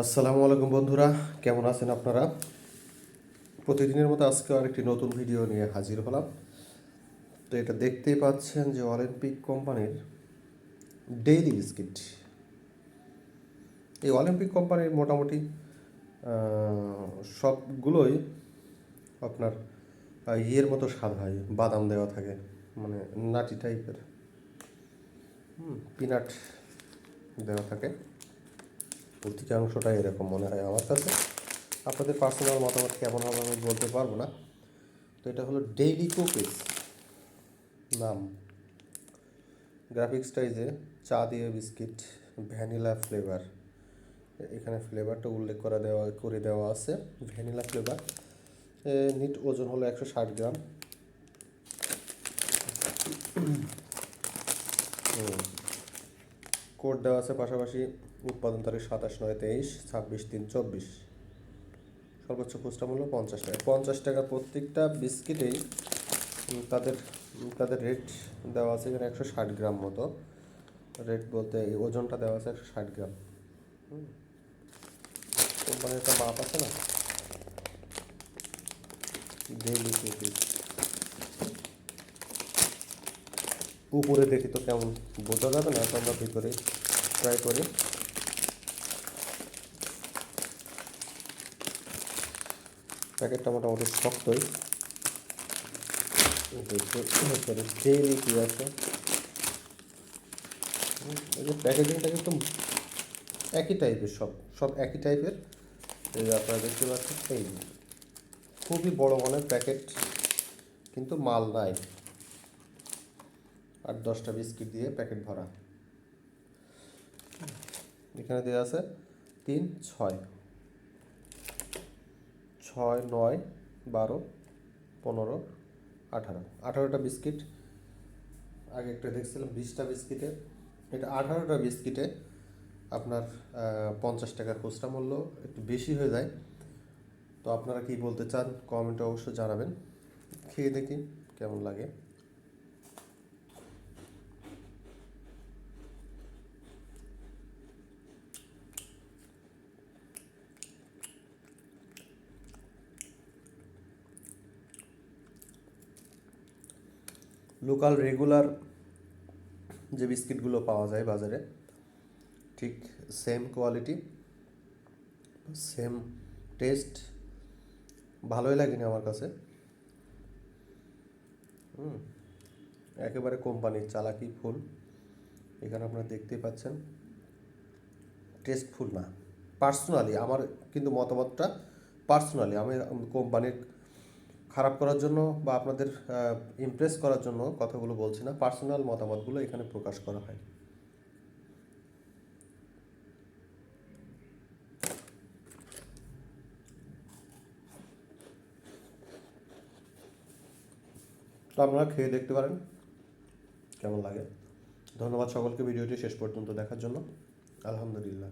আসসালামু আলাইকুম বন্ধুরা, কেমন আছেন আপনারা? প্রতিদিনের মতো আজকে আরেকটি নতুন ভিডিও নিয়ে হাজির হলাম। তো এটা দেখতেই পাচ্ছেন যে অলিম্পিক কোম্পানির ডেইলি বিস্কিট এই অলিম্পিক কোম্পানির মোটামুটি সবগুলোই আপনার ইয়ের মতো স্বাদ হয়, বাদাম দেওয়া থাকে মানে নাটি টাইপের পিনাট দেওয়া থাকে। অধিকাংশটাই এরকম মনে হয় আমার কাছে। আপনাদের পার্সোনাল মতামত কেমন হবে আমি বলতে পারব না। তো এটা হলো ডেইলি কুকিজ নাম। গ্রাফিক্সটা এই যে চা দিয়ে বিস্কিট, ভ্যানিলা ফ্লেভার এখানে ফ্লেভারটা উল্লেখ করা দেওয়া, করে দেওয়া আছে, ভ্যানিলা ফ্লেভার নিট ওজন হলো একশো ষাট গ্রাম। কোড দেওয়া আছে পাশাপাশি উৎপাদন তারিখ সাতাশ নয় তেইশ, ছাব্বিশ তিন চব্বিশ। সর্বোচ্চ খুচরা মূল্য পঞ্চাশ টাকা। পঞ্চাশ টাকা প্রত্যেকটা বিস্কিটেই তাদের তাদের রেট দেওয়া আছে এখানে একশো ষাট গ্রাম মতো। রেট বলতে এই ওজনটা দেওয়া আছে একশো ষাট গ্রাম। কোম্পানির একটা মাপ আছে না? কুকিজ উপরে দেখি তো কেমন বোঝা যাবে না, তো আমরা ভিতরে ট্রাই করি। প্যাকেটটা মোটামুটি শক্তই। কি আছে? এই যে প্যাকেজিংটা কিন্তু একই টাইপের সব সব একই টাইপের এই আপনারা দেখতে পাচ্ছেন, এই খুবই বড় মানের প্যাকেট, কিন্তু মাল নাই। আর দশটা বিস্কিট দিয়ে প্যাকেট ভরা। এখানে দেওয়া আছে তিন, ছয়। ছয়, নয়, বারো, পনেরো, আঠারো। আঠারোটা বিস্কিট। আগে একটা দেখছিলাম বিশটা বিস্কিটে এটা আঠারোটা বিস্কিটে আপনার পঞ্চাশ টাকা খুচরা মূল্য একটু বেশি হয়ে যায়। তো আপনারা কি বলতে চান, কমেন্টে অবশ্যই জানাবেন। খেয়ে দেখি কেমন লাগে। লোকাল রেগুলার যে বিস্কিটগুলো পাওয়া যায় বাজারে, ঠিক সেম কোয়ালিটি সেম টেস্ট ভালোই লাগেনি আমার কাছে। হুম, একেবারে কোম্পানির চালাকি ফুল, এখানে আপনারা দেখতেই পাচ্ছেন। টেস্টফুল না পার্সোনালি আমার কিন্তু মতামতটা পার্সোনালি আমি কোম্পানির খারাপ করার জন্য বা আপনাদের ইমপ্রেস করার জন্য কথাগুলো বলছি না পার্সোনাল মতামতগুলো এখানে প্রকাশ করা হয়। তো আপনারা খেয়ে দেখতে পারেন, কেমন লাগে। ধন্যবাদ সকলকে, ভিডিওটি শেষ পর্যন্ত দেখার জন্য। আলহামদুলিল্লাহ।